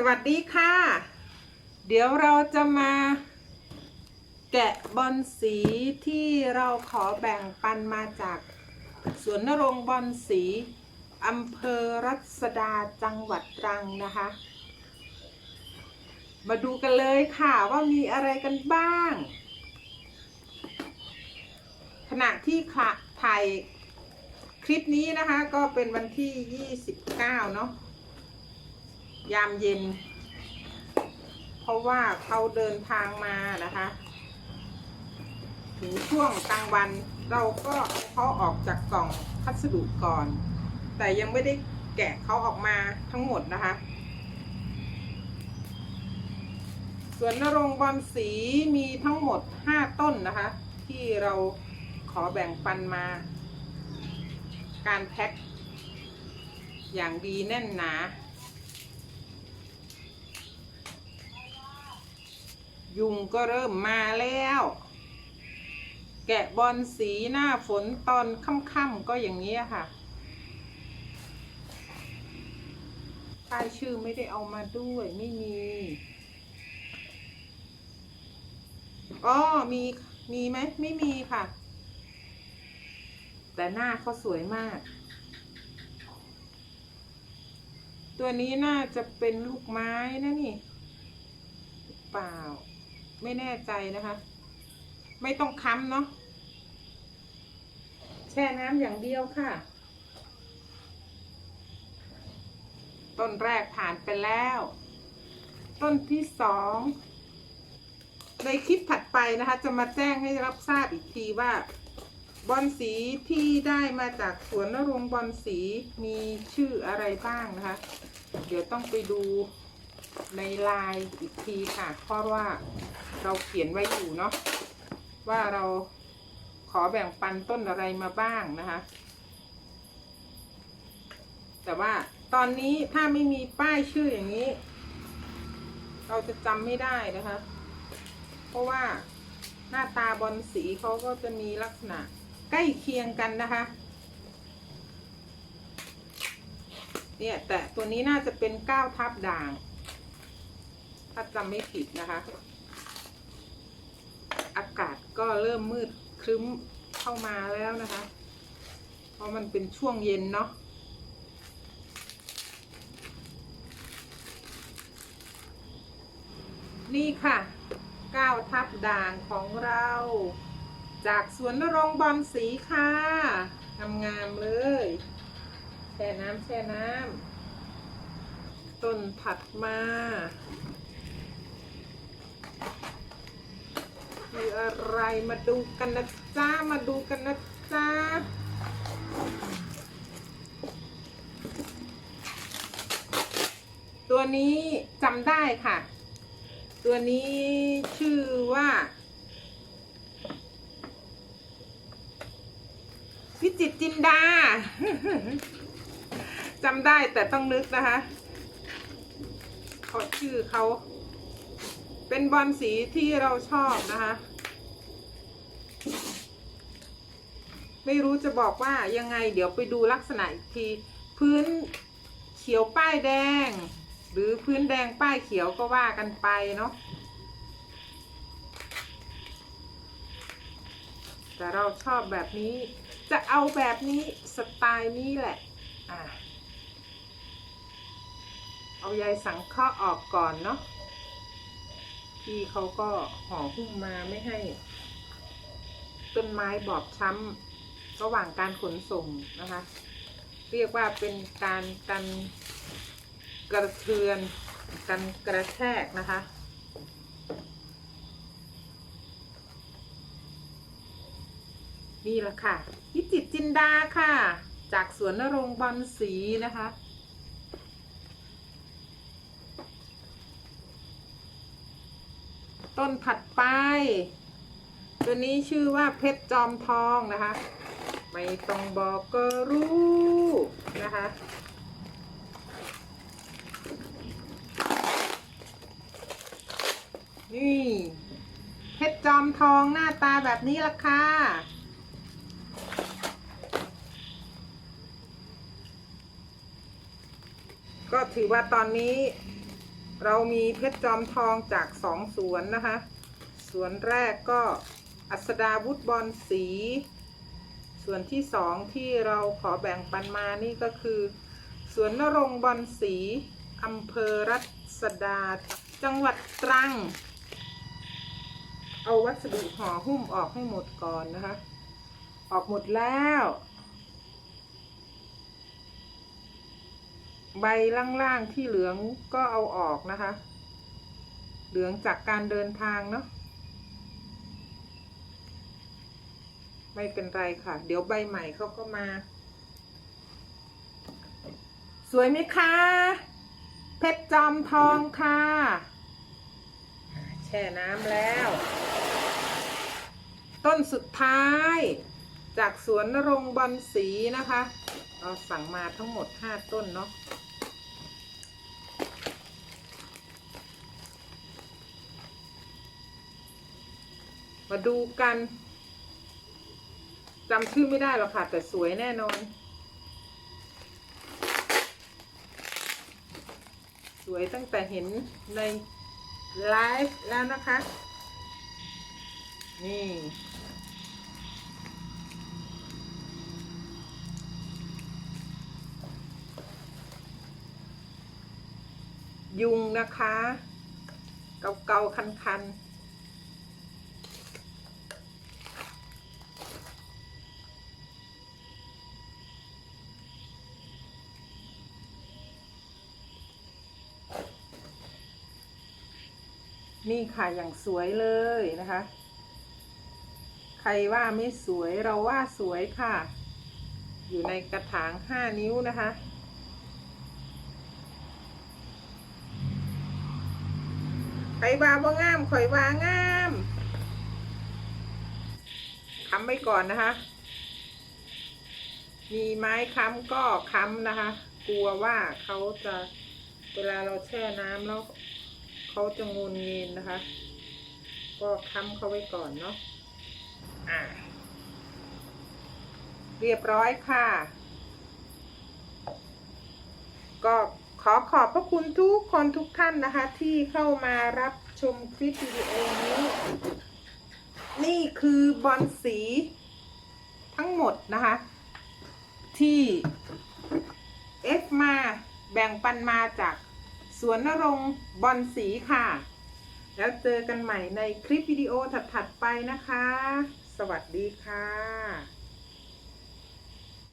สวัสดีค่ะ เดี๋ยวเราจะมาแกะบอลสีที่เราขอแบ่งปันมาจากสวนนรงบอลสีอำเภอรัศดาจังหวัดตรังนะคะ มาดูกันเลยค่ะว่ามีอะไรกันบ้าง ขณะที่ค่ะถ่ายคลิปนี้นะคะก็เป็นวันที่ 29 เนาะ ยามเย็น เพราะว่าเขาเดินทางมานะคะ ถึงช่วงกลางวันเราก็เอาเขาออกจากกล่องพัสดุก่อน แต่ยังไม่ได้แกะเขาออกมาทั้งหมดนะคะส่วนนรงบอลสีมีทั้งหมด 5 ต้นนะคะ ที่เราขอแบ่งปันมา การแพ็คอย่างดีแน่นหนา ยุงก็เริ่มมาแล้ว แกะบอลสีหน้าฝนตอนค่ำๆก็อย่างนี้ค่ะป้ายชื่อไม่ได้เอามาด้วยไม่มีอ๋อมีมีไหมไม่มีค่ะ แต่หน้าเขาสวยมาก ตัวนี้น่าจะเป็นลูกไม้นะนี่เปล่า ไม่แน่ใจนะคะ ไม่ต้องค้ำเนาะแช่น้ำอย่างเดียวค่ะ ต้นแรกผ่านไปแล้ว ต้นที่สองในคลิปถัดไปนะคะ จะมาแจ้งให้รับทราบอีกทีว่า บอลสีที่ได้มาจากสวนนรงบอลสีมีชื่ออะไรบ้างนะคะ เดี๋ยวต้องไปดู ในลน์อีกทีค่ะเพราะว่าเราเขียนไว้อยู่เนาะว่าเราขอแบ่งปันต้นอะไรมาบ้างนะคะ แต่ว่าตอนนี้ถ้าไม่มีป้ายชื่ออย่างนี้ เราจะจำไม่ได้นะคะ เพราะว่าหน้าตาบอลสีเขาก็จะมีลักษณะใกล้เคียงกันนะคะเนี่ยแต่ตัวนี้น่าจะเป็นก้าวทับด่าง ถ้าจำไม่ผิดนะคะ อากาศก็เริ่มมืดครึ้มเข้ามาแล้วนะคะ เพราะมันเป็นช่วงเย็นเนาะนี่ค่ะก้าวทับด่างของเรา จากสวนนรงบอลสีค่ะงามๆเลย แช่น้ำแช่น้ำต้นถัดมา คืออะไรมาดูกันนะจ้า มาดูกันนะจ้าตัวนี้จำได้ค่ะ ตัวนี้ชื่อว่า พิจิตจินดาจำได้แต่ต้องนึกนะคะเขาชื่อเขา เป็นบอลสีที่เราชอบนะคะ ไม่รู้จะบอกว่ายังไงเดี๋ยวไปดูลักษณะอีกที พื้นเขียวป้ายแดง หรือพื้นแดงป้ายเขียวก็ว่ากันไปเนาะแต่เราชอบแบบนี้จะเอาแบบนี้สไตล์นี้แหละอะเอาใยสังเคราะห์ออกก่อนเนาะ พี่เขาก็ห่อหุ้มมาไม่ให้ ต้นไม้บอบช้ำระหว่างการขนส่งนะคะ เรียกว่าเป็นการกันกระเทือนกันกระแทกนะคะนี่แหละค่ะพิจิตจินดาค่ะ จากสวนนรงบอลสีนะคะ ต้นถัดไป ตัวนี้ชื่อว่าเพชรจอมทองนะคะ ไม่ต้องบอกก็รู้นะคะนี่เพชรจอมทองหน้าตาแบบนี้ละค่ะ ก็ถือว่าตอนนี้ เรามีเพชรจอมทองจากสองสวนนะคะ สวนแรกก็อัสดาวุฒบอลสี ส่วนที่สองที่เราขอแบ่งปันมานี่ก็คือ สวนนรงบอลสีอำเภอรัศดา จังหวัดตรัง เอาวัสดุห่อหุ้มออกให้หมดก่อนนะคะ ออกหมดแล้ว ใบล่างๆที่เหลืองก็เอาออกนะคะ เหลืองจากการเดินทางเนาะไม่เป็นไรค่ะ เดี๋ยวใบใหม่เขาก็มา สวยไหมคะ เพชรจอมทองค่ะ แช่น้ำแล้ว ต้นสุดท้าย จากสวนนรงบอลสีนะคะ เราสั่งมาทั้งหมด5ต้นเนาะมาดูกันจำชื่อไม่ได้หรอกค่ะ แต่สวยแน่นอน สวยตั้งแต่เห็นในไลฟ์แล้วนะคะ นี่ ยุงนะคะ เกาๆคันๆนี่ค่ะอย่างสวยเลยนะคะ ใครว่าไม่สวยเราว่าสวยค่ะ อยู่ในกระถางห้านิ้วนะคะ ใครว่าว่างามข่อยว่างามค้ำไว้ก่อนนะคะ มีไม้ค้ำก็ค้ำนะคะ กลัวว่าเขาจะเวลาเราแช่น้ำแล้วเขาจะงูนเงินนะคะ ก็ค้ำเขาไว้ก่อนเนาะอ่าเรียบร้อยค่ะ ก็ ขอขอบพระคุณทุกคนทุกท่านนะคะ ที่เข้ามารับชมคลิปวิดีโอนี้ นี่คือบอลสีทั้งหมดนะคะ ที่เอฟมาแบ่งปันมาจากสวนนรงบอลสีค่ะ แล้วเจอกันใหม่ในคลิปวิดีโอถัด ๆ ไปนะคะ สวัสดีค่ะ